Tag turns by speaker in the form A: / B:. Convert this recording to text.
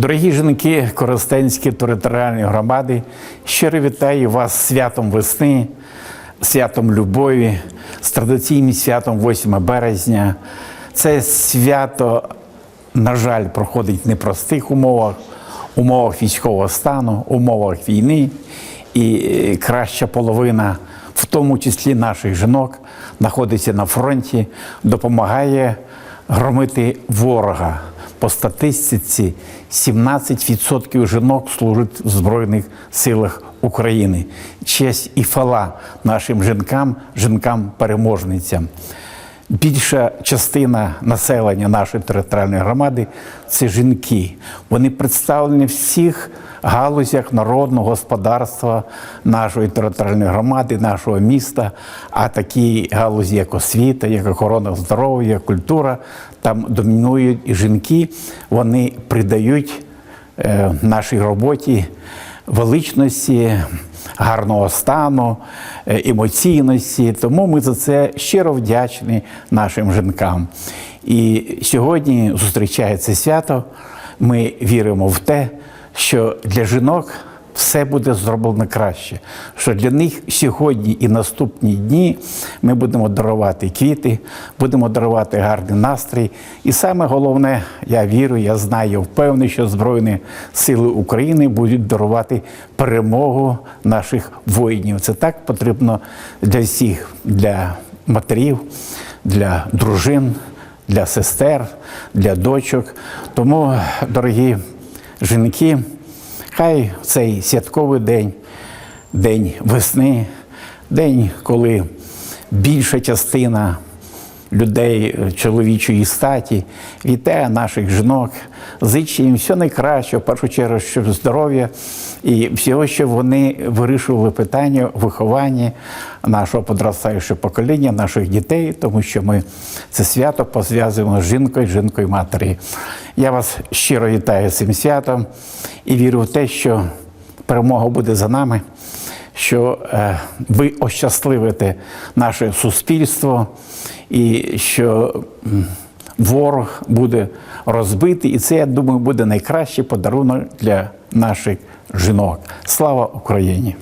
A: Дорогі жінки Коростенської територіальної громади, щиро вітаю вас святом весни, святом любові, з традиційним святом 8 березня. Це свято, на жаль, проходить в непростих умовах, умовах військового стану, умовах війни. І е, краща половина, в тому числі наших жінок, знаходиться на фронті, допомагає громити ворога. По статистиці 17% жінок служить в Збройних силах України. Честь і фала нашим жінкам, жінкам-переможницям. Більша частина населення нашої територіальної громади це жінки. Вони представлені всіх галузях народного господарства нашої територіальної громади, нашого міста. А такі галузі, як освіта, як охорона здоров'я, культура, там домінують і жінки. Вони придають е, нашій роботі величності, гарного стану, е, емоційності. Тому ми за це щиро вдячні нашим жінкам. І сьогодні зустрічається свято. Ми віримо в те, що для жінок все буде зроблено краще. Що для них сьогодні і наступні дні ми будемо дарувати квіти, будемо дарувати гарний настрій. І саме головне, я вірю, я знаю, впевнений, що Збройні Сили України будуть дарувати перемогу наших воїнів. Це так потрібно для всіх, для матерів, для дружин, для сестер, для дочок. Тому, дорогі жінки. Хай цей святковий день, день весни, день, коли більша частина людей чоловічої статі вітає наших жінок, зичить їм все найкраще, в першу чергу, щоб здоров'я і всього, щоб вони вирішували питання виховання нашого подростаючого покоління, наших дітей, тому що ми це свято позв'язуємо з жінкою, жінкою матері. Я вас щиро вітаю з цим святом і вірю в те, що перемога буде за нами, що е, ви ощасливите наше суспільство і що ворог буде розбитий. І це, я думаю, буде найкращий подарунок для наших жінок. Слава Україні!